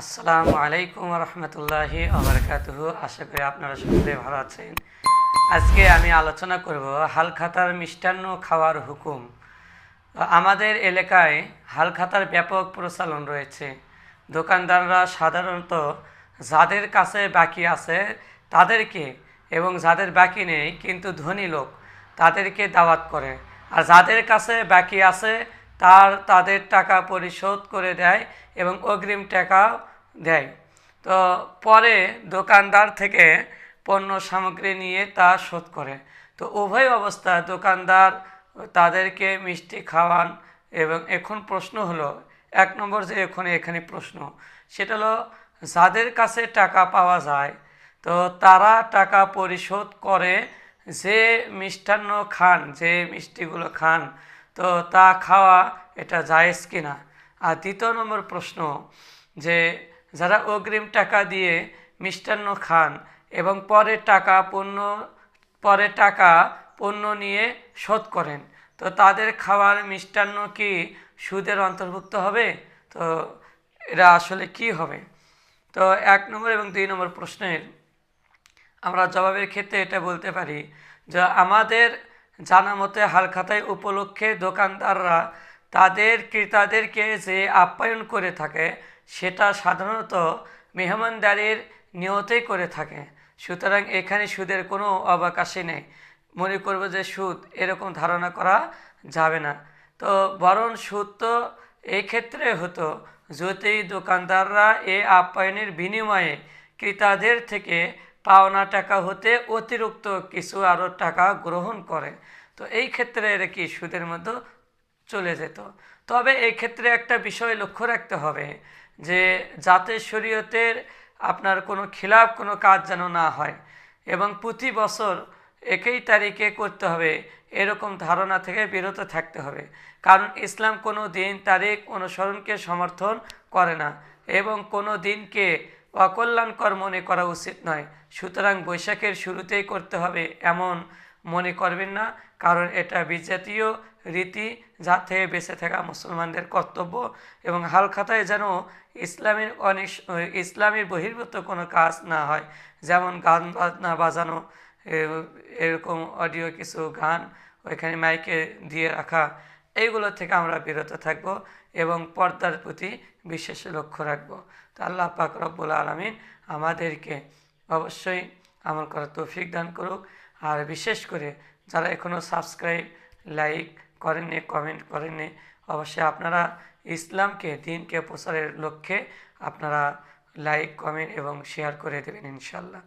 আসসালামু আলাইকুম রহমতুল্লাহি আবরকাতুহু আশা করি আপনারা সকলে ভালো আছেন। আজকে আমি আলোচনা করব হালখাতার মিষ্টান্ন খাওয়ার হুকুম। আমাদের এলাকায় হালখাতার ব্যাপক প্রচলন রয়েছে। দোকানদাররা সাধারণত যাদের কাছে বাকি আছে তাদেরকে এবং যাদের বাকি নেই কিন্তু ধনী লোক তাদেরকে দাওয়াত করে। আর যাদের কাছে বাকি আছে তার, তাদের টাকা পরিশোধ করে দেয় এবং অগ্রিম টাকা দেয়। তো পরে দোকানদার থেকে পণ্য সামগ্রী নিয়ে তা শোধ করে। তো উভয় অবস্থা, দোকানদার তাদেরকে মিষ্টি খাওয়ান এবং এখন প্রশ্ন হলো, এক নম্বর যে এখন এখানে প্রশ্ন, সেটা হলো, যাদের কাছে টাকা পাওয়া যায়, তো তারা টাকা পরিশোধ করে যে মিষ্টান্ন খান, যে মিষ্টিগুলো খান তো তা খাওয়া এটা জায়েজ কিনা? আর দ্বিতীয় নম্বর প্রশ্ন, যে যারা অগ্রিম টাকা দিয়ে মিষ্টান্ন খান এবং পরে টাকা পণ্য, পরে টাকা পণ্য নিয়ে শোধ করেন, তো তাদের খাওয়ার মিষ্টান্ন কি সুদের অন্তর্ভুক্ত হবে? তো এরা আসলে কি হবে? তো এক নম্বর এবং দুই নম্বর প্রশ্নের আমরা জবাবের ক্ষেত্রে এটা বলতে পারি যে আমাদের জানা মতে হালখাতায় উপলক্ষে দোকানদাররা তাদের ক্রেতাদেরকে যে আপ্যায়ন করে থাকে, সেটা সাধারণত মেহমানদারির নিয়তেই করে থাকে। সুতরাং এখানে সুদের কোনো অবকাশই নেই। মনে করব যে সুদ এরকম ধারণা করা যাবে না। তো বরং সুদ তো এই ক্ষেত্রে হতো, যদি দোকানদাররা এ আপ্যায়নের বিনিময়ে ক্রেতাদের থেকে পাওনা টাকা হতে অতিরিক্ত কিছু আরও টাকা গ্রহণ করে। তো এই ক্ষেত্রে এর কি সুদের মধ্যে চলে যেত। তবে এই ক্ষেত্রে একটা বিষয় লক্ষ্য রাখতে হবে যে যাতে শরীয়তের আপনার কোনো খিলাফ কোনো কাজ যেন না হয় এবং প্রতি বছর একই তারিখে করতে হবে এরকম ধারণা থেকে বিরত থাকতে হবে। কারণ ইসলাম কোনো দিন তারিখ অনুসরণকে সমর্থন করে না এবং কোনো দিনকে অকল্যাণকর মনে করা উচিত নয়। সুতরাং বৈশাখের শুরুতেই করতে হবে এমন মনে করবেন না, কারণ এটা বিজাতীয় রীতি যা থেকে বেঁচে থাকা মুসলমানদের কর্তব্য এবং হালখাতায় যেন ইসলামের অনেক ইসলামের বহির্ভূত কোনো কাজ না হয়। যেমন গান বাজনা বাজানো এরকম অডিও কিছু গান ওইখানে মাইকে দিয়ে রাখা এইগুলো থেকে আমরা বিরত থাকব এবং পর্দার প্রতি বিশেষ লক্ষ্য রাখব। তো আল্লাহ পাক রব্বুল আলমিন আমাদেরকে অবশ্যই আমল করার তৌফিক দান করুক। আর বিশেষ করে যারা এখনও সাবস্ক্রাইব, লাইক করেননি, কমেন্ট করেননি, অবশ্যই আপনারা ইসলামকে, দিনকে, প্রচারের লক্ষ্যে আপনারা লাইক, কমেন্ট এবং শেয়ার করে দেবেন ইনশাল্লাহ